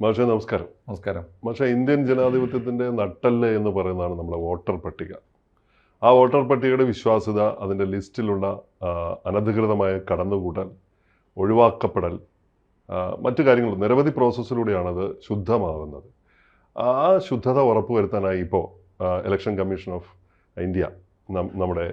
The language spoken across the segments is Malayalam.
മാഷെ നമസ്കാരം. നമസ്കാരം. മാഷെ ഇന്ത്യൻ ജനാധിപത്യത്തിന്റെ നട്ടല്ല എന്ന് പറയുന്നതാണ് നമ്മുടെ വോട്ടർ പട്ടിക. ആ വോട്ടർ പട്ടികയുടെ വിശ്വാസ്യത അതിന്റെ ലിസ്റ്റിലുള്ള അനധികൃതമായ കടന്നുകൂട്ടൽ ഒഴിവാക്കപ്പെടൽ മറ്റു കാര്യങ്ങൾ നിരവധി പ്രോസസ്സിലൂടെയാണത് ശുദ്ധമാകുന്നത് ആ ശുദ്ധത ഉറപ്പുവരുത്താനായി ഇപ്പോൾ ഇലക്ഷൻ കമ്മീഷൻ ഓഫ് ഇന്ത്യ നമ്മുടെ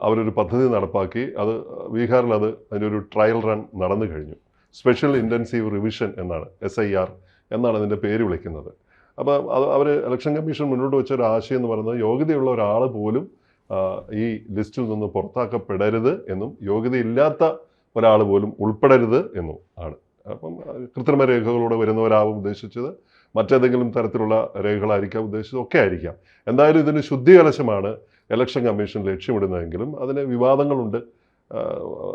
അവരൊരു പദ്ധതി നടപ്പാക്കി. അത് ബീഹാറിൽ അത് അതിന്റെ ഒരു ട്രയൽ റൺ നടന്നു കഴിഞ്ഞു. സ്പെഷ്യൽ ഇന്റൻസീവ് റിവിഷൻ എന്നാണ് എസ് ഐ ആർ എന്നാണ് അതിന്റെ പേര് വിളിക്കുന്നത്. അപ്പോൾ അത് അവർ ഇലക്ഷൻ കമ്മീഷൻ മുന്നോട്ട് വെച്ച ഒരു ആശയം എന്ന് പറയുന്നത് യോഗ്യതയുള്ള ഒരാൾ പോലും ഈ ലിസ്റ്റിൽ നിന്ന് പുറത്താക്കപ്പെടരുത് എന്നും യോഗ്യതയില്ലാത്ത ഒരാൾ പോലും ഉൾപ്പെടരുത് എന്നും ആണ്. അപ്പം കൃത്രിമ രേഖകളോടെ വരുന്നവരാവും ഉദ്ദേശിച്ചത് മറ്റേതെങ്കിലും തരത്തിലുള്ള രേഖകളായിരിക്കാം ഉദ്ദേശിച്ചത് ഒക്കെ ആയിരിക്കാം. എന്തായാലും ഇതിന് ശുദ്ധികലശമാണ് ഇലക്ഷൻ കമ്മീഷൻ ലക്ഷ്യമിടുന്നതെങ്കിലും അതിന് വിവാദങ്ങളുണ്ട്.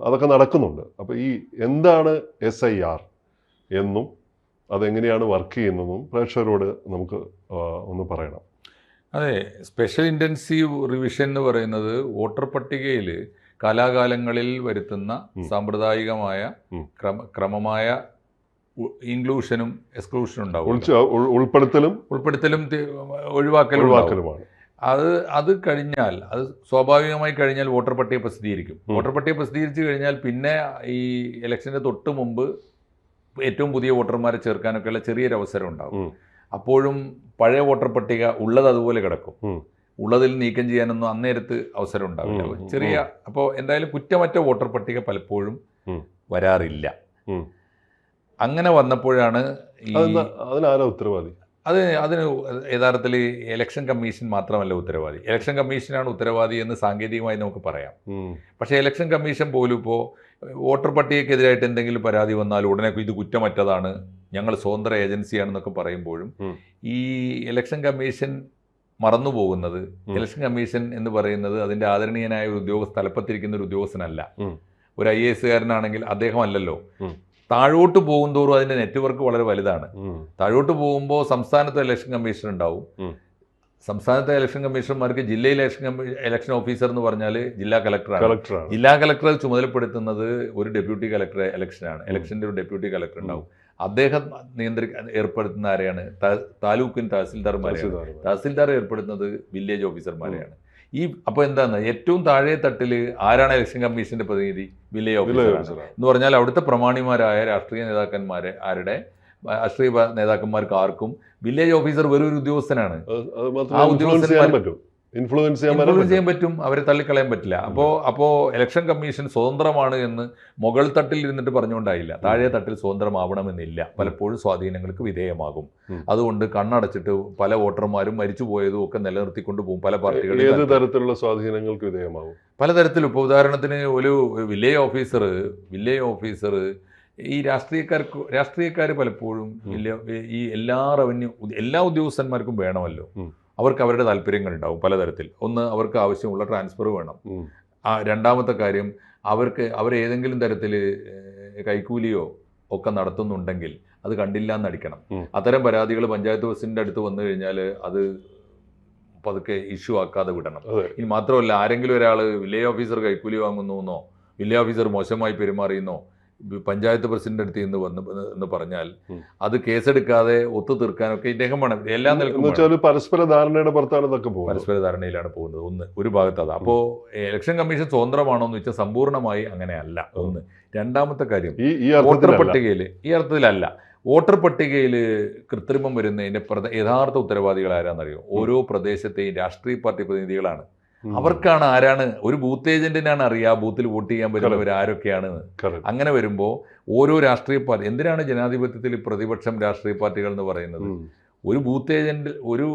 അതൊക്കെ നടക്കുന്നുണ്ട്. അപ്പോൾ ഈ എന്താണ് എസ് ഐ ആർ എന്നും അതെങ്ങനെയാണ് വർക്ക് ചെയ്യുന്നതെന്നും പ്രേക്ഷകരോട് നമുക്ക് ഒന്ന് പറയണം. അതെ സ്പെഷ്യൽ ഇന്റൻസീവ് റിവിഷൻ എന്ന് പറയുന്നത് വോട്ടർ പട്ടികയിൽ കാലാകാലങ്ങളിൽ വരുത്തുന്ന. സാമ്പ്രദായികമായ ക്രമ ക്രമമായ ഇൻക്ലൂഷനും എക്സ്ക്ലൂഷനും ഉണ്ടാവും ഉൾപ്പെടുത്തലും ഉൾപ്പെടുത്തലും ഒഴിവാക്കലും ഒഴിവാക്കലുമാണ്. അത് അത് കഴിഞ്ഞാൽ അത് സ്വാഭാവികമായി കഴിഞ്ഞാൽ വോട്ടർ പട്ടിക പ്രസിദ്ധീകരിക്കും. വോട്ടർ പട്ടിക പ്രസിദ്ധീകരിച്ചു കഴിഞ്ഞാൽ പിന്നെ ഈ ഇലക്ഷന്റെ തൊട്ട് മുമ്പ് ഏറ്റവും പുതിയ വോട്ടർമാരെ ചേർക്കാനൊക്കെയുള്ള ചെറിയൊരു അവസരം ഉണ്ടാകും അപ്പോഴും പഴയ വോട്ടർ പട്ടിക ഉള്ളത് അതുപോലെ കിടക്കും. ഉള്ളതിൽ നീക്കം ചെയ്യാനൊന്നും അന്നേരത്ത് അവസരം ഉണ്ടാവില്ല. ചെറിയ അപ്പോൾ എന്തായാലും കുറ്റമറ്റ വോട്ടർ പട്ടിക പലപ്പോഴും വരാറില്ല. അങ്ങനെ വന്നപ്പോഴാണ് അതിനാരാ ഉത്തരവാദി? അത് അതിന് യഥാർത്ഥത്തിൽ ഇലക്ഷൻ കമ്മീഷൻ മാത്രമല്ല ഉത്തരവാദി. ഇലക്ഷൻ കമ്മീഷനാണ് ഉത്തരവാദി എന്ന് സാങ്കേതികമായി നമുക്ക് പറയാം. പക്ഷേ ഇലക്ഷൻ കമ്മീഷൻ പോലും ഇപ്പോൾ വോട്ടർ പട്ടികയ്ക്കെതിരായിട്ട് എന്തെങ്കിലും പരാതി വന്നാൽ ഉടനെ ഇത് കുറ്റമറ്റതാണ് ഞങ്ങൾ സ്വതന്ത്ര ഏജൻസിയാണെന്നൊക്കെ പറയുമ്പോഴും ഈ ഇലക്ഷൻ കമ്മീഷൻ മറന്നു പോകുന്നത് ഇലക്ഷൻ കമ്മീഷൻ എന്ന് പറയുന്നത് അതിന്റെ ആദരണീയനായ ഒരു ഉദ്യോഗസ്ഥ തലപ്പത്തിരിക്കുന്ന ഒരു ഉദ്യോഗസ്ഥനല്ല. ഒരു ഐ എ അദ്ദേഹം അല്ലല്ലോ ഉം. താഴോട്ട് പോകും തോറും അതിന്റെ നെറ്റ്വർക്ക് വളരെ വലുതാണ്. താഴോട്ട് പോകുമ്പോൾ സംസ്ഥാനത്തെ ഇലക്ഷൻ കമ്മീഷൻ ഉണ്ടാവും. സംസ്ഥാനത്തെ ഇലക്ഷൻ കമ്മീഷണർമാർക്ക് ജില്ലയിലെ ഇലക്ഷൻ ഇലക്ഷൻ ഓഫീസർ എന്ന് പറഞ്ഞാൽ ജില്ലാ കളക്ടറാണ് ജില്ലാ കളക്ടർ ചുമതലപ്പെടുത്തുന്നത് ഒരു ഡെപ്യൂട്ടി കളക്ടർ ഇലക്ഷനാണ് ഇലക്ഷന്റെ ഒരു ഡെപ്യൂട്ടി കളക്ടർ ഉണ്ടാവും. അദ്ദേഹം നിയന്ത്രിക്കാൻ ഏർപ്പെടുത്തുന്ന ആരെയാണ്? താലൂക്കിൻ തഹസിൽദാർമാരെയാണ്. തഹസിൽദാർ. ഏർപ്പെടുത്തുന്നത് വില്ലേജ് ഓഫീസർമാരെയാണ് ഈ അപ്പോൾ എന്താണ്? ഏറ്റവും താഴെ തട്ടിൽ ആരാണ് ഇലക്ഷൻ കമ്മീഷന്റെ പ്രതിനിധി? വില്ലേജ് ഓഫീസറാണ്. എന്ന് പറഞ്ഞാൽ അവിടുത്തെ പ്രമാണിമാരായ രാഷ്ട്രീയ നേതാക്കന്മാരെ ആരുടെ? രാഷ്ട്രീയ നേതാക്കന്മാർക്ക് ആർക്കും? വില്ലേജ് ഓഫീസർ വെറും ഒരു ഉദ്യോഗസ്ഥനാണ്. ആ ഉദ്യോഗസ്ഥന്മാർ- ഇൻഫ്ലുവൻസ് ചെയ്യാൻ ഇൻഫ്ലുവൻസ് പറ്റും ചെയ്യാൻ പറ്റും അവരെ തള്ളിക്കളയാൻ പറ്റില്ല. അപ്പോൾ അപ്പോൾ ഇലക്ഷൻ കമ്മീഷൻ സ്വതന്ത്രമാണ് എന്ന് മുകൾ തട്ടിൽ ഇരുന്നിട്ട് പറഞ്ഞുകൊണ്ടായില്ല. താഴെ തട്ടിൽ സ്വതന്ത്രമാവണമെന്നില്ല. പലപ്പോഴും സ്വാധീനങ്ങൾക്ക് വിധേയമാകും. അതുകൊണ്ട് കണ്ണടച്ചിട്ട് പല വോട്ടർമാരും മരിച്ചു പോയതും ഒക്കെ നിലനിർത്തിക്കൊണ്ട് പോകും. പല ഏത് പാർട്ടികളും തരത്തിലുള്ള സ്വാധീനങ്ങൾക്ക് വിധേയമാകും? പലതരത്തിലും. ഇപ്പോൾ ഉദാഹരണത്തിന് ഒരു വില്ലേജ് ഓഫീസർ വില്ലേജ് ഓഫീസർ ഈ രാഷ്ട്രീയക്കാർക്ക് രാഷ്ട്രീയക്കാർ പലപ്പോഴും ഈ എല്ലാ റവന്യൂ എല്ലാ ഉദ്യോഗസ്ഥന്മാർക്കും വേണമല്ലോ. അവർക്ക് അവരുടെ താല്പര്യങ്ങൾ ഉണ്ടാവും പലതരത്തിൽ. ഒന്ന് അവർക്ക് ആവശ്യമുള്ള ട്രാൻസ്ഫർ വേണം. ആ രണ്ടാമത്തെ കാര്യം അവർക്ക് അവർ ഏതെങ്കിലും തരത്തിൽ കൈക്കൂലിയോ ഒക്കെ നടത്തുന്നുണ്ടെങ്കിൽ അത് കണ്ടില്ല എന്നടിക്കണം. അത്തരം പരാതികൾ പഞ്ചായത്ത് ബസിന്റെ അടുത്ത് വന്നു കഴിഞ്ഞാൽ അത് പതുക്കെ ഇഷ്യൂ ആക്കാതെ വിടണം. ഇനി മാത്രമല്ല ആരെങ്കിലും ഒരാൾ വില്ലേജ് ഓഫീസർ കൈക്കൂലി വാങ്ങുന്നു എന്നോ വില്ലേജ് ഓഫീസർ മോശമായി പെരുമാറിയെന്നോ പഞ്ചായത്ത് പ്രസിഡന്റ് അടുത്ത് നിന്ന് വന്ന് എന്ന് പറഞ്ഞാൽ. അത് കേസെടുക്കാതെ ഒത്തു തീർക്കാനൊക്കെ ഇദ്ദേഹം വേണം. എല്ലാ നിലക്കും പരസ്പര ധാരണയുടെ പുറത്താണ് ഇതൊക്കെ പോകുന്നത്. പരസ്പര ധാരണയിലാണ് പോകുന്നത്. ഒന്ന് ഒരു ഭാഗത്ത് അത്. അപ്പോൾ ഇലക്ഷൻ കമ്മീഷൻ സ്വതന്ത്രമാണോ എന്ന് വെച്ചാൽ സമ്പൂർണമായി അങ്ങനെയല്ല. ഒന്ന് രണ്ടാമത്തെ കാര്യം വോട്ടർ പട്ടികയിൽ ഈ അർത്ഥത്തിലല്ല. വോട്ടർ പട്ടികയിൽ കൃത്രിമം വരുന്നതിന്റെ യഥാർത്ഥ ഉത്തരവാദികൾ ആരാന്നറിയോ? ഓരോ പ്രദേശത്തെയും രാഷ്ട്രീയ പാർട്ടി പ്രതിനിധികളാണ്. അവർക്കാണ് ആരാണ്? ഒരു ബൂത്ത് ഏജന്റിനാണ് അറിയാം ആ ബൂത്തിൽ വോട്ട് ചെയ്യാൻ പറ്റുന്നവർ ആരൊക്കെയാണ് അങ്ങനെ വരുമ്പോൾ ഓരോ രാഷ്ട്രീയ പാർട്ടി എന്തിനാണ് ജനാധിപത്യത്തിൽ പ്രതിപക്ഷം രാഷ്ട്രീയ പാർട്ടികൾ എന്ന് പറയുന്നത്? ഒരു ബൂത്ത് ഏജന്റ് ഒരു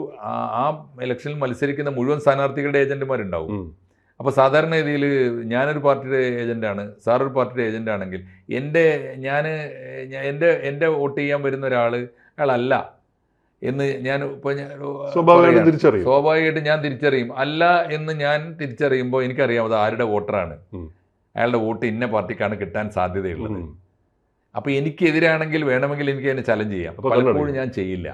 ആ- ഇലക്ഷനിൽ മത്സരിക്കുന്ന മുഴുവൻ സ്ഥാനാർത്ഥികളുടെ ഏജന്റുമാരുണ്ടാവും. അപ്പോൾ സാധാരണ രീതിയിൽ ഞാനൊരു പാർട്ടിയുടെ ഏജന്റാണ് സാറൊരു പാർട്ടിയുടെ ഏജന്റാണെങ്കിൽ എന്റെ ഞാൻ എന്റെ എന്റെ വോട്ട് ചെയ്യാൻ വരുന്ന ഒരാൾ അയാളല്ല. എന്ന് ഞാൻ ഇപ്പോൾ സ്വാഭാവികമായിട്ട് സ്വാഭാവികമായിട്ടും പറയാണ്. തിരിച്ചറിയും. സ്വാഭാവികമായിട്ട് ഞാൻ തിരിച്ചറിയും. അല്ല എന്ന് ഞാൻ തിരിച്ചറിയുമ്പോൾ എനിക്കറിയാം അത് ആരുടെ വോട്ടറാണ്. അയാളുടെ വോട്ട് ഇന്ന പാർട്ടിക്കാണ് കിട്ടാൻ സാധ്യതയുള്ളത്. ഉം. അപ്പൊ എനിക്കെതിരാണെങ്കിൽ വേണമെങ്കിൽ എനിക്ക് അതിനെ ചലഞ്ച് ചെയ്യാം. പലപ്പോഴും ഞാൻ ചെയ്യില്ല.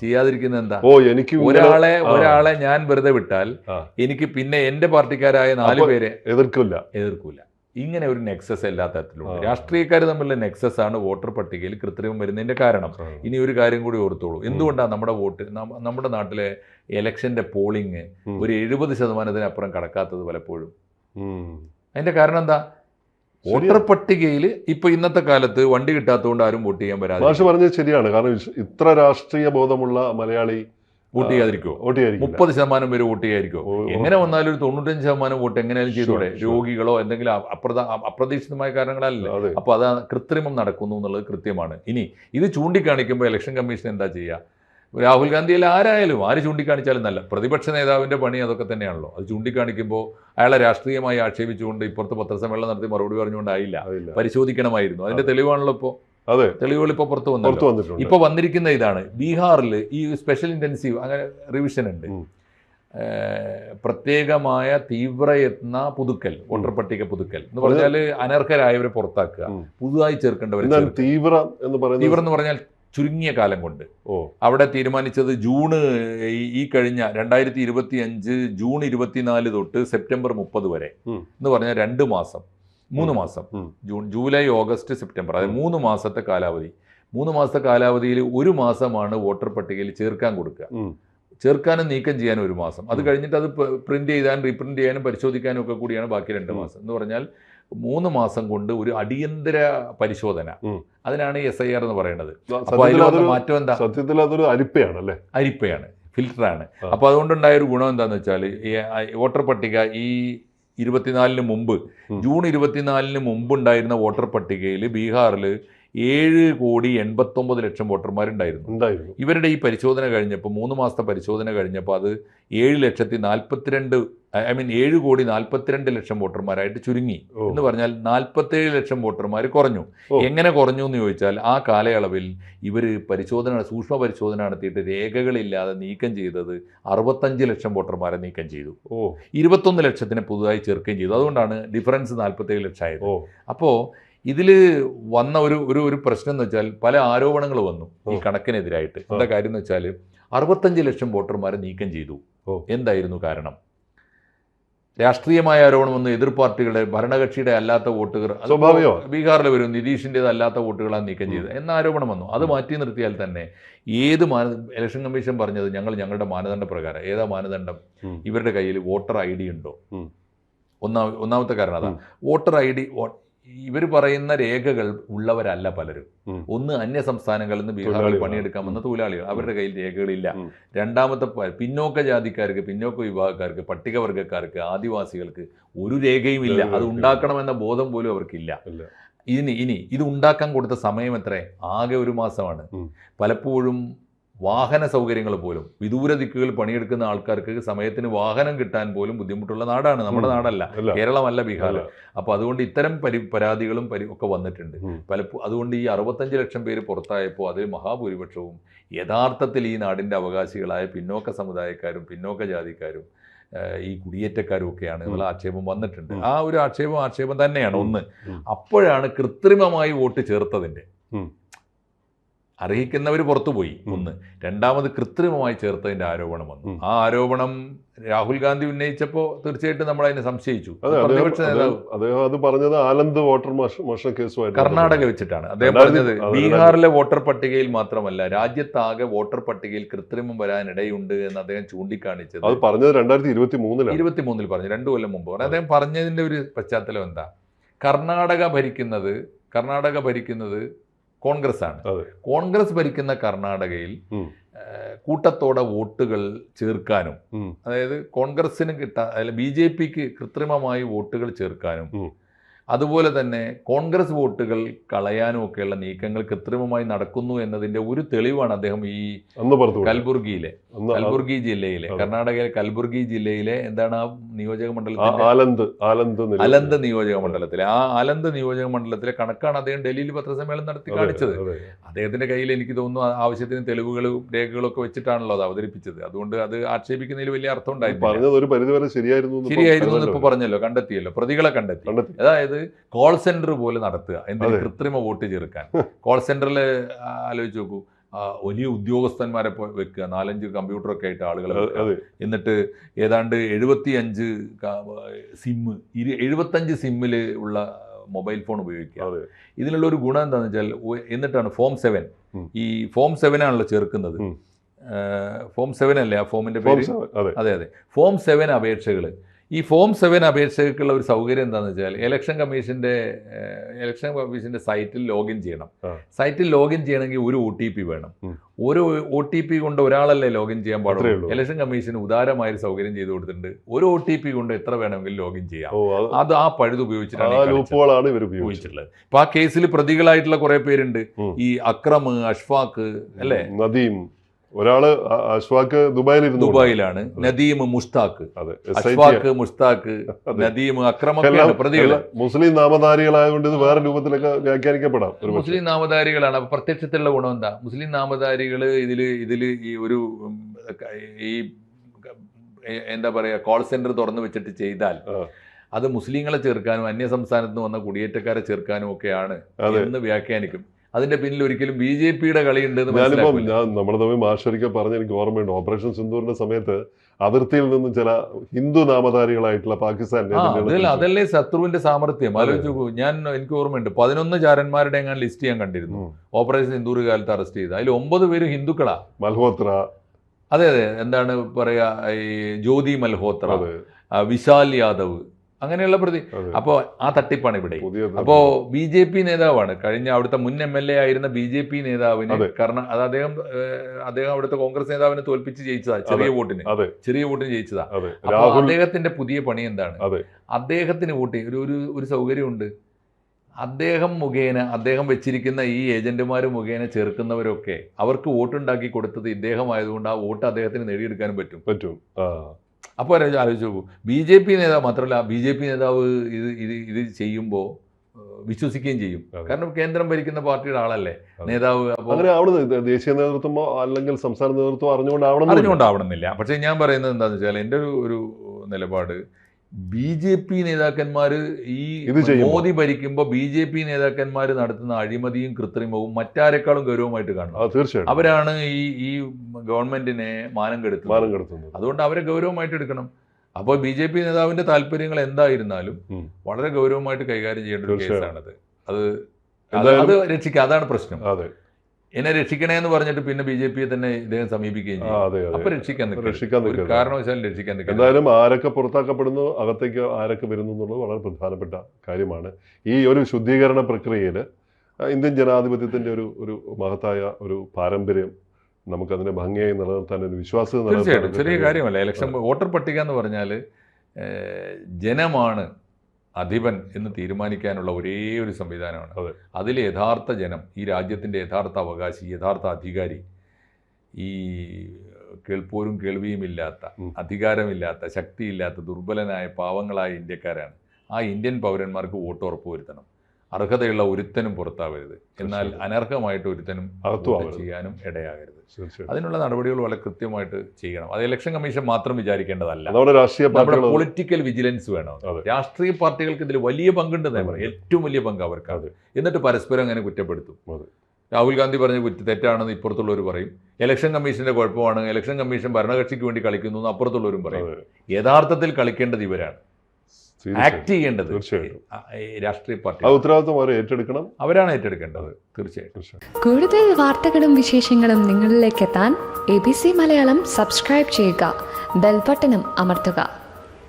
ചെയ്യാതിരിക്കുന്ന എന്താ? ഓ എനിക്ക് ഒരാളെ ഒരാളെ ഞാൻ വെറുതെ വിട്ടാൽ എനിക്ക് പിന്നെ എന്റെ പാർട്ടിക്കാരായ നാല് പേരെ എതിർക്കില്ല. എതിർക്കൂല. ഇങ്ങനെ ഒരു നെക്സസ് എല്ലാ തരത്തിലുണ്ട് രാഷ്ട്രീയക്കാർ തമ്മിലുള്ള നെക്സസ് ആണ് വോട്ടർ പട്ടികയിൽ കൃത്രിമം വരുന്നതിന്റെ കാരണം. ഇനി ഒരു കാര്യം കൂടി ഓർത്തോളൂ. എന്തുകൊണ്ടാണ് നമ്മുടെ വോട്ട് നമ്മുടെ നാട്ടിലെ ഇലക്ഷന്റെ പോളിങ് ഒരു എഴുപത് ശതമാനത്തിനപ്പുറം കടക്കാത്തത് പലപ്പോഴും? അതിന്റെ അതിന്റെ കാരണം എന്താ? വോട്ടർ പട്ടികയിൽ ഇപ്പൊ ഇന്നത്തെ കാലത്ത് വണ്ടി കിട്ടാത്തതുകൊണ്ട് ആരും വോട്ട് ചെയ്യാൻ വരാതെ മാഷ് പറഞ്ഞത് ശരിയാണ്. കാരണം ഇത്ര രാഷ്ട്രീയ ബോധമുള്ള മലയാളി വോട്ട് ചെയ്യാതിരിക്കുമോ മുപ്പത് ശതമാനം പേര് വോട്ട് ചെയ്യാതിരിക്കോ എങ്ങനെ വന്നാലും ഒരു തൊണ്ണൂറ്റഞ്ച് ശതമാനം വോട്ട് എങ്ങനെയാലും ചെയ്തൂടെ. രോഗികളോ എന്തെങ്കിലും അപ്രത അപ്രതീക്ഷിതമായ കാരണങ്ങളല്ല അപ്പോൾ അത് കൃത്രിമം നടക്കുന്നു എന്നുള്ളത് കൃത്യമാണ്. ഇനി ഇത് ചൂണ്ടിക്കാണിക്കുമ്പോൾ ഇലക്ഷൻ കമ്മീഷൻ എന്താ ചെയ്യുക രാഹുൽ ഗാന്ധിയിൽ ആരായാലും ആര് ചൂണ്ടിക്കാണിച്ചാലും നല്ല. പ്രതിപക്ഷ നേതാവിന്റെ പണി അതൊക്കെ തന്നെയാണല്ലോ. അത് ചൂണ്ടിക്കാണിക്കുമ്പോൾ അയാളെ രാഷ്ട്രീയമായി ആക്ഷേപിച്ചുകൊണ്ട് ഇപ്പുറത്ത് പത്രസമ്മേളനം നടത്തി മറുപടി പറഞ്ഞുകൊണ്ടായില്ല പരിശോധിക്കണമായിരുന്നു. അതിന്റെ തെളിവാണല്ലോ ഇപ്പോൾ അതെ. തെളിവുകൾ ഇപ്പോൾ പുറത്തു വന്നു പുറത്തു വന്നിട്ടുണ്ട്. ഇപ്പൊ വന്നിരിക്കുന്ന ഇതാണ്. ബീഹാറിൽ ഈ സ്പെഷ്യൽ ഇന്റൻസീവ് അങ്ങനെ റിവിഷൻ ഉണ്ട്. പ്രത്യേകമായ തീവ്രയത്ന പുതുക്കൽ വോട്ടർ പട്ടിക പുതുക്കൽ എന്ന് പറഞ്ഞാൽ അനർഹരായവരെ പുറത്താക്കുക. പുതുതായി ചേർക്കേണ്ടവർ തീവ്ര എന്ന് പറയുന്നത്? തീവ്രം എന്ന് പറഞ്ഞാൽ ചുരുങ്ങിയ കാലം കൊണ്ട്. ഓ. അവിടെ തീരുമാനിച്ചത് ജൂണ് ഈ- ഈ കഴിഞ്ഞ രണ്ടായിരത്തി ഇരുപത്തി അഞ്ച് ജൂൺ ഇരുപത്തിനാല് തൊട്ട് സെപ്റ്റംബർ മുപ്പത് വരെ എന്ന് പറഞ്ഞാൽ രണ്ട് മാസം. മൂന്ന് മാസം. June July August September. അതായത് മൂന്ന് മാസത്തെ കാലാവധി. മൂന്ന് മാസത്തെ കാലാവധിയിൽ ഒരു മാസമാണ് വോട്ടർ പട്ടികയിൽ ചേർക്കാൻ കൊടുക്കുക. ചേർക്കാനും നീക്കം ചെയ്യാനും ഒരു മാസം. അത് കഴിഞ്ഞിട്ട് അത് പ്രിന്റ് ചെയ്യാനും റീപ്രിന്റ് ചെയ്യാനും പരിശോധിക്കാനും ഒക്കെ കൂടിയാണ് ബാക്കി രണ്ട് മാസം. എന്ന് പറഞ്ഞാൽ മൂന്ന് മാസം കൊണ്ട് ഒരു അടിയന്തര പരിശോധന. അതിനാണ് എസ് ഐ ആർ എന്ന് പറയുന്നത്. അപ്പൊ സത്യത്തിൽ അതിൽ വന്ന മാറ്റം എന്താ? സത്യത്തിൽ അതൊരു അരിപ്പയാണ്. അല്ലേ അരിപ്പയാണ് ഫിൽറ്ററാണ് അപ്പൊ അപ്പോൾ അതുകൊണ്ടുണ്ടായ ഒരു ഗുണം എന്താണെന്ന് വെച്ചാൽ വോട്ടർ പട്ടിക ഈ ഇരുപത്തിനാലിന് മുമ്പ്. ജൂൺ ഇരുപത്തിനാലിന് മുമ്പുണ്ടായിരുന്ന വോട്ടർ പട്ടികയിൽ ബീഹാറിൽ ഏഴ് കോടി എൺപത്തൊമ്പത് ലക്ഷം വോട്ടർമാരുണ്ടായിരുന്നു. ഉണ്ടായിരുന്നു. ഇവരുടെ ഈ പരിശോധന കഴിഞ്ഞപ്പോൾ മൂന്ന് മാസത്തെ പരിശോധന കഴിഞ്ഞപ്പോൾ അത് ഏഴ് ലക്ഷത്തി നാൽപ്പത്തിരണ്ട് ഐ മീൻ ഏഴ് കോടി നാൽപ്പത്തിരണ്ട് ലക്ഷം വോട്ടർമാരായിട്ട് ചുരുങ്ങി. എന്ന് പറഞ്ഞാൽ നാൽപ്പത്തേഴ് ലക്ഷം വോട്ടർമാർ കുറഞ്ഞു. എങ്ങനെ കുറഞ്ഞു എന്ന് ചോദിച്ചാൽ ആ കാലയളവിൽ ഇവർ പരിശോധന സൂക്ഷ്മ പരിശോധന നടത്തിയിട്ട് രേഖകളില്ലാതെ നീക്കം ചെയ്തത് അറുപത്തഞ്ച് ലക്ഷം വോട്ടർമാരെ നീക്കം ചെയ്തു. ഓ. ഇരുപത്തൊന്ന് ലക്ഷത്തിന് പുതുതായി ചേർക്കുകയും ചെയ്തു. അതുകൊണ്ടാണ് ഡിഫറൻസ് നാൽപ്പത്തേഴ് ലക്ഷമായത്. ആയത് അപ്പോൾ ഇതിൽ വന്ന ഒരു ഒരു ഒരു പ്രശ്നം എന്ന് വെച്ചാൽ പല ആരോപണങ്ങൾ വന്നു ഈ. കണക്കിനെതിരായിട്ട്. എന്താ കാര്യം എന്ന് വെച്ചാൽ അറുപത്തഞ്ച് ലക്ഷം വോട്ടർമാരെ നീക്കം ചെയ്തു. എന്തായിരുന്നു കാരണം? രാഷ്ട്രീയമായ ആരോപണം വന്ന് എതിർ പാർട്ടികളുടെ ഭരണകക്ഷിയുടെ അല്ലാത്ത വോട്ടുകൾ സ്വാഭാവികം. ബീഹാറിൽ വരും നിതീഷിന്റെ അല്ലാത്ത വോട്ടുകളാണ് നീക്കം ചെയ്തത്. എന്ന ആരോപണം വന്നു. അത് മാറ്റി നിർത്തിയാൽ തന്നെ ഏത് മാന ഇലക്ഷൻ കമ്മീഷൻ പറഞ്ഞത് ഞങ്ങൾ ഞങ്ങളുടെ മാനദണ്ഡ പ്രകാരം ഏതാ മാനദണ്ഡം? ഇവരുടെ കയ്യിൽ വോട്ടർ ഐ ഡി ഉണ്ടോ. ഒന്നാമത്തെ കാരണം അതാ. വോട്ടർ ഐ ഡി ഇവർ പറയുന്ന രേഖകൾ ഉള്ളവരല്ല പലരും. ഒന്ന് അന്യ സംസ്ഥാനങ്ങളിൽ നിന്ന് ബീഹാറിൽ. പണിയെടുക്കാൻ വന്ന തൊഴിലാളികൾ. അവരുടെ കയ്യിൽ രേഖകളില്ല. രണ്ടാമത്തെ പിന്നോക്ക ജാതിക്കാർക്ക് പിന്നോക്ക വിഭാഗക്കാർക്ക് പട്ടികവർഗക്കാർക്ക് ആദിവാസികൾക്ക് ഒരു രേഖയും ഇല്ല അത് ഉണ്ടാക്കണമെന്ന ബോധം പോലും അവർക്കില്ല. ഇനി ഇനി ഇത് ഉണ്ടാക്കാൻ കൊടുത്ത സമയം എത്ര? ആകെ ഒരു മാസമാണ്. പലപ്പോഴും വാഹന സൗകര്യങ്ങൾ പോലും. വിദൂര ദിക്കുകളിൽ പണിയെടുക്കുന്ന ആൾക്കാർക്ക് സമയത്തിന് വാഹനം കിട്ടാൻ പോലും ബുദ്ധിമുട്ടുള്ള നാടാണ്. നമ്മുടെ നാടല്ല. കേരളമല്ല ബീഹാർ. അപ്പോൾ അതുകൊണ്ട് ഇത്തരം പരി പരാതികളും പരി ഒക്കെ വന്നിട്ടുണ്ട്. പലപ്പോൾ അതുകൊണ്ട് ഈ അറുപത്തഞ്ച് ലക്ഷം പേര് പുറത്തായപ്പോൾ അതിൽ മഹാഭൂരിപക്ഷവും യഥാർത്ഥത്തിൽ ഈ നാടിന്റെ അവകാശികളായ പിന്നോക്ക സമുദായക്കാരും പിന്നോക്ക ജാതിക്കാരും ഈ കുടിയേറ്റക്കാരും ഒക്കെയാണ് എന്നുള്ള ആക്ഷേപം വന്നിട്ടുണ്ട്. ആ ഒരു ആക്ഷേപം ആക്ഷേപം തന്നെയാണ് ഒന്ന്. അപ്പോഴാണ് കൃത്രിമമായി വോട്ട് ചേർത്തതിന്റെ. അർഹിക്കുന്നവർ പുറത്തുപോയി. ഒന്ന്. രണ്ടാമത് കൃത്രിമമായി ചേർത്തതിന്റെ ആരോപണം വന്നു. ആ ആരോപണം രാഹുൽ ഗാന്ധി ഉന്നയിച്ചപ്പോൾ തീർച്ചയായിട്ടും നമ്മൾ അതിനെ സംശയിച്ചു. അദ്ദേഹം പ്രതിപക്ഷ നേതാവ് അദ്ദേഹം- അദ്ദേഹം അത് പറഞ്ഞത് ആനന്ദ് വോട്ടർ മോഷണ കർണാടക വെച്ചിട്ടാണ്. അദ്ദേഹം പറഞ്ഞത് ബീഹാറിലെ വോട്ടർ പട്ടികയിൽ മാത്രമല്ല രാജ്യത്താകെ വോട്ടർ പട്ടികയിൽ കൃത്രിമം വരാനിടയുണ്ട് എന്ന് അദ്ദേഹം ചൂണ്ടിക്കാണിച്ചത് അത് പറഞ്ഞത് രണ്ടായിരത്തി ഇരുപത്തി മൂന്നിൽ ഇരുപത്തി മൂന്നിൽ പറഞ്ഞു. രണ്ടു കൊല്ലം മുമ്പ് പറഞ്ഞു. അദ്ദേഹം പറഞ്ഞതിന്റെ ഒരു പശ്ചാത്തലം എന്താ? കർണാടക ഭരിക്കുന്നത് കർണാടക ഭരിക്കുന്നത് കോൺഗ്രസ് ആണ് കോൺഗ്രസ് ഭരിക്കുന്ന കർണാടകയിൽ കൂട്ടത്തോടെ വോട്ടുകൾ ചേർക്കാനും അതായത് കോൺഗ്രസിന് കിട്ടാ അല്ല ബി ജെ പിക്ക് കൃത്രിമമായി വോട്ടുകൾ ചേർക്കാനും. അതുപോലെ തന്നെ കോൺഗ്രസ് വോട്ടുകൾ കളയാനും ഒക്കെയുള്ള നീക്കങ്ങൾ കൃത്രിമമായി നടക്കുന്നു എന്നതിന്റെ ഒരു തെളിവാണ് അദ്ദേഹം ഈ. കൽബുർഗിയിലെ കൽബുർഗി ജില്ലയിലെ കർണാടകയിലെ കൽബുർഗി ജില്ലയിലെ എന്താണ് ആ നിയോജക മണ്ഡലത്തിൽ അലന്ത് നിയോജക മണ്ഡലത്തിലെ ആ അലന്ത് നിയോജക മണ്ഡലത്തിലെ കണക്കാണ് അദ്ദേഹം ഡൽഹിയിൽ പത്രസമ്മേളനം നടത്തി കാണിച്ചത്. അദ്ദേഹത്തിന്റെ കയ്യിൽ എനിക്ക് തോന്നുന്നു ആവശ്യത്തിന് തെളിവുകളും രേഖകളൊക്കെ വെച്ചിട്ടാണല്ലോ അത് അവതരിപ്പിച്ചത്. അതുകൊണ്ട് അത് ആക്ഷേപിക്കുന്നതിൽ വലിയ അർത്ഥം ഉണ്ടായിരുന്നു ശരിയായിരുന്നു എന്ന് ശരിയായിരുന്നു എന്ന് കരുതല്ലോ. ഇപ്പൊ പറഞ്ഞല്ലോ കണ്ടെത്തിയല്ലോ പ്രതികളെ കണ്ടെത്തി. അതായത് കോൾ സെന്റർ പോലെ നടത്തുക. എന്തിന്? കൃത്രിമ വോട്ട് ചേർക്കാൻ. കോൾ സെന്ററിൽ ആലോചിച്ച് നോക്കൂ. വലിയ ഉദ്യോഗസ്ഥന്മാരെ വെക്കുക. നാലഞ്ച് കമ്പ്യൂട്ടറൊക്കെ ആയിട്ട് ആളുകളെ. അതെ. എന്നിട്ട് ഏതാണ്ട് എഴുപത്തി അഞ്ച് സിമ്മ് ഇരു എഴുപത്തഞ്ച് സിമ്മിൽ ഉള്ള മൊബൈൽ ഫോൺ ഉപയോഗിക്കുക. അതെ. ഇതിനുള്ള ഒരു ഗുണം എന്താണെന്ന് വെച്ചാൽ എന്നിട്ടാണ് ഫോം സെവൻ ഈ ഫോം സെവൻ ആണല്ലോ ചേർക്കുന്നത്. ഫോം സെവൻ അല്ലേ ആ ഫോമിന്റെ പേര്? അതെ. അതെ അതെ. ഫോം സെവൻ അപേക്ഷകൾ ഈ ഫോം സെവൻ അപേക്ഷകൾക്കുള്ള ഒരു സൗകര്യം എന്താണെന്ന് വെച്ചാൽ ഇലക്ഷൻ കമ്മീഷന്റെ ഇലക്ഷൻ കമ്മീഷന്റെ സൈറ്റിൽ ലോഗിൻ ചെയ്യണം. സൈറ്റിൽ ലോഗിൻ ചെയ്യണമെങ്കിൽ ഒരു ഒ ടി പി വേണം. ഒരു ഒ ടി പി കൊണ്ട് ഒരാളല്ലേ ലോഗിൻ ചെയ്യാൻ പാടുള്ളൂ. ഇലക്ഷൻ കമ്മീഷൻ ഉദാരമായ ഒരു സൗകര്യം ചെയ്തു കൊടുത്തിട്ടുണ്ട്. ഒരു ഒ ടി പി കൊണ്ട് എത്ര വേണമെങ്കിലും ലോഗിൻ ചെയ്യാം. അത് ആ പഴുത് ഉപയോഗിച്ചിട്ടാണ് ഇവർ ഉപയോഗിച്ചിട്ടുള്ളത്. അപ്പൊ ആ കേസിൽ പ്രതികളായിട്ടുള്ള കുറെ പേരുണ്ട്. ഈ അക്രം അഷ്ഫാഖ് അല്ലേ? നദീം ഒരാൾ അഷ്വാക്ക് ദുബായിലിരുന്നു ദുബായിലാണ്. നദീം മുസ്താഖ് അതെ. അഷ്ഫാഖ് മുസ്താഖ് നദീം അക്രമൊക്കെയാണ് പ്രതികൾ മുസ്ലിം നാമധാരികളായതുകൊണ്ട് ഇത് വേറെ രൂപത്തിലൊക്കെ വ്യാഖ്യാനിക്കപ്പെടാം മുസ്ലിം നാമധാരികളാണ്. അപ്പൊ പ്രത്യക്ഷത്തിലുള്ള ഗുണം എന്താ? മുസ്ലിം നാമധാരികൾ ഇതിൽ ഇതിൽ ഈ ഒരു ഈ എന്താ പറയാ കോൾ സെന്റർ തുറന്നു വെച്ചിട്ട് ചെയ്താൽ അത് മുസ്ലിങ്ങളെ ചേർക്കാനും അന്യ സംസ്ഥാനത്ത് നിന്ന് വന്ന കുടിയേറ്റക്കാരെ ചേർക്കാനും ഒക്കെയാണ്. എന്ന് വ്യാഖ്യാനിക്കും. അതിന്റെ പിന്നിൽ ഒരിക്കലും ബി ജെ പിയുടെ കളിയുണ്ട് ഞാനിപ്പം ഞാൻ നമ്മുടെ തമ്മിൽ മാഷൊരിക്കൽ പറഞ്ഞ എനിക്ക് ഓർമ്മയുണ്ട്. ഓപ്പറേഷൻ സിന്ദൂറിന്റെ സമയത്ത് അതിർത്തിയിൽ നിന്നും ചില ഹിന്ദു നാമധാരികളായിട്ടുള്ള പാകിസ്ഥാൻ അതല്ല ശത്രുവിന്റെ സാമർത്ഥ്യം ആലോചിച്ചു ഞാൻ എനിക്ക് ഓർമ്മയുണ്ട്. പതിനൊന്ന് ചാരന്മാരുടെ ഞാൻ ലിസ്റ്റ് ചെയ്യാൻ കണ്ടിരുന്നു. ഓപ്പറേഷൻ സിന്ധൂർ കാലത്ത് അറസ്റ്റ് ചെയ്ത്. അതിൽ ഒമ്പത് പേര് ഹിന്ദുക്കളാ. മൽഹോത്ര. അതെ അതെ. എന്താണ് പറയാ ഈ ജ്യോതി മൽഹോത്ര വിശാൽ യാദവ് അങ്ങനെയുള്ള പ്രതി അപ്പോ അപ്പോൾ ആ തട്ടിപ്പാണ് ഇവിടെ. അപ്പോ ബി ജെ പി നേതാവാണ്. കഴിഞ്ഞ അവിടുത്തെ മുൻ എം എൽ എ ആയിരുന്ന ബി ജെ പി നേതാവിന് കാരണം അത് അദ്ദേഹം അദ്ദേഹം അവിടുത്തെ കോൺഗ്രസ് നേതാവിനെ തോൽപ്പിച്ച് ജയിച്ചതാ ചെറിയ വോട്ടിന്. ചെറിയ വോട്ടിന് ജയിച്ചതാ. അതെ. അപ്പൊ അദ്ദേഹത്തിന്റെ പുതിയ പണി എന്താണ്? അദ്ദേഹത്തിന് വോട്ട് ഒരു ഒരു ഒരു സൗകര്യമുണ്ട്. അദ്ദേഹം മുഖേന അദ്ദേഹം വെച്ചിരിക്കുന്ന ഈ ഏജന്റുമാർ മുഖേന ചേർക്കുന്നവരൊക്കെ അവർക്ക് വോട്ടുണ്ടാക്കി കൊടുത്തത് ഇദ്ദേഹം ആയതുകൊണ്ട് ആ വോട്ട് അദ്ദേഹത്തിന് നേടിയെടുക്കാനും പറ്റും. പറ്റും. അപ്പോൾ ഒരു ആലോചിച്ച് നോക്കൂ. ബി ജെ പി നേതാവ് മാത്രമല്ല ബി ജെ പി നേതാവ് ഇത് ഇത് ഇത് ചെയ്യുമ്പോൾ വിശ്വസിക്കുകയും ചെയ്യും. കാരണം കേന്ദ്രം ഭരിക്കുന്ന പാർട്ടിയുടെ ആളല്ലേ? നേതാവ് അപ്പോൾ അങ്ങനെ ദേശീയ നേതൃത്വമോ അല്ലെങ്കിൽ സംസ്ഥാന നേതൃത്വം അറിഞ്ഞുകൊണ്ടാവണം അറിഞ്ഞുകൊണ്ടാവണമെന്നില്ല. പക്ഷേ ഞാൻ പറയുന്നത് എന്താണെന്ന് വെച്ചാൽ എന്റെ ഒരു ഒരു നിലപാട് ബി ജെ പി നേതാക്കന്മാർ ഈ മോദി ഭരിക്കുമ്പോൾ ബി ജെ പി നേതാക്കന്മാർ നടത്തുന്ന അഴിമതിയും കൃത്രിമവും മറ്റാരെക്കാളും ഗൗരവമായിട്ട് കാണണം. തീർച്ചയായിട്ടും. അവരാണ് ഈ ഈ ഗവൺമെന്റിനെ മാനം കെടുത്തുന്നത്. അതുകൊണ്ട് അവരെ ഗൗരവമായിട്ട് എടുക്കണം. അപ്പോൾ ബി ജെ പി നേതാവിന്റെ താല്പര്യങ്ങൾ എന്തായിരുന്നാലും വളരെ ഗൗരവമായിട്ട് കൈകാര്യം ചെയ്യേണ്ട ഒരു തീർച്ചയായും. കേസാണത്. അത് അത് രക്ഷിക്കുക അതാണ് പ്രശ്നം. അതെ. എന്നെ രക്ഷിക്കണേ എന്ന് പറഞ്ഞിട്ട് പിന്നെ ബി ജെ പിയെ തന്നെ ഇദ്ദേഹം സമീപിക്കുകയും അപ്പൊ രക്ഷിക്കാൻ. രക്ഷിക്കാൻ കാരണവശാലും രക്ഷിക്കാൻ. എന്തായാലും ആരൊക്കെ പുറത്താക്കപ്പെടുന്നു അകത്തേക്ക് ആരൊക്കെ വരുന്നു എന്നുള്ളത് വളരെ പ്രധാനപ്പെട്ട കാര്യമാണ്. ഈ ഒരു ശുദ്ധീകരണ പ്രക്രിയയിൽ ഇന്ത്യൻ ജനാധിപത്യത്തിന്റെ ഒരു ഒരു മഹത്തായ ഒരു പാരമ്പര്യം നമുക്കതിനെ ഭംഗിയായി നിലനിർത്താൻ ഒരു വിശ്വാസം തീർച്ചയായിട്ടും. ചെറിയ കാര്യമല്ല. ഇലക്ഷൻ വോട്ടർ പട്ടിക എന്ന് പറഞ്ഞാൽ ജനമാണ് അധിപൻ എന്ന് തീരുമാനിക്കാനുള്ള ഒരേ ഒരു സംവിധാനമാണ്. അതിൽ യഥാർത്ഥ ജനം ഈ രാജ്യത്തിന്റെ യഥാർത്ഥ അവകാശി യഥാർത്ഥ അധികാരി ഈ കേൾപ്പോരും കേൾവിയുമില്ലാത്ത അധികാരമില്ലാത്ത ശക്തിയില്ലാത്ത ദുർബലനായ പാവങ്ങളായ ഇന്ത്യക്കാരാണ്. ആ ഇന്ത്യൻ പൗരന്മാർക്ക് വോട്ട് ഉറപ്പുവരുത്തണം അർഹതയുള്ള ഒരുത്തനും പുറത്താവരുത്. എന്നാൽ. അനർഹമായിട്ട് ഒരുത്തനും ചെയ്യാനും ഇടയാകരുത്. അതിനുള്ള നടപടികൾ വളരെ കൃത്യമായിട്ട് ചെയ്യണം. അത് ഇലക്ഷൻ കമ്മീഷൻ മാത്രം വിചാരിക്കേണ്ടതല്ല. നമ്മുടെ പൊളിറ്റിക്കൽ വിജിലൻസ് വേണം. രാഷ്ട്രീയ പാർട്ടികൾക്ക് ഇതിൽ വലിയ പങ്കുണ്ട് പറയും. ഏറ്റവും വലിയ പങ്ക് അവർക്കാണ് എന്നിട്ട് പരസ്പരം അങ്ങനെ കുറ്റപ്പെടുത്തും. രാഹുൽ ഗാന്ധി പറഞ്ഞ കുറ്റ തെറ്റാണെന്ന് ഇപ്പുറത്തുള്ളവർ പറയും. ഇലക്ഷൻ കമ്മീഷന്റെ കുഴപ്പമാണ്. ഇലക്ഷൻ കമ്മീഷൻ ഭരണകക്ഷിക്ക് വേണ്ടി കളിക്കുന്നു എന്ന് അപ്പുറത്തുള്ളവരും പറയും. യഥാർത്ഥത്തിൽ കളിക്കേണ്ടത് ഇവരാണ്. ആക്ട് ചെയ്യേണ്ടത്. തീർച്ചയായിട്ടും. ഈ രാഷ്ട്രീയ പാർട്ടി. ഉത്തരവാദിത്വം അവർ ഏറ്റെടുക്കണം. അവരാണ് ഏറ്റെടുക്കേണ്ടത്. തീർച്ചയായും തീർച്ചയായും കൂടുതൽ വാർത്തകളും വിശേഷങ്ങളും നിങ്ങളിലേക്ക് എത്താൻ A B C Malayalam subscribe ചെയ്യുക. ബെൽബട്ടനും അമർത്തുക.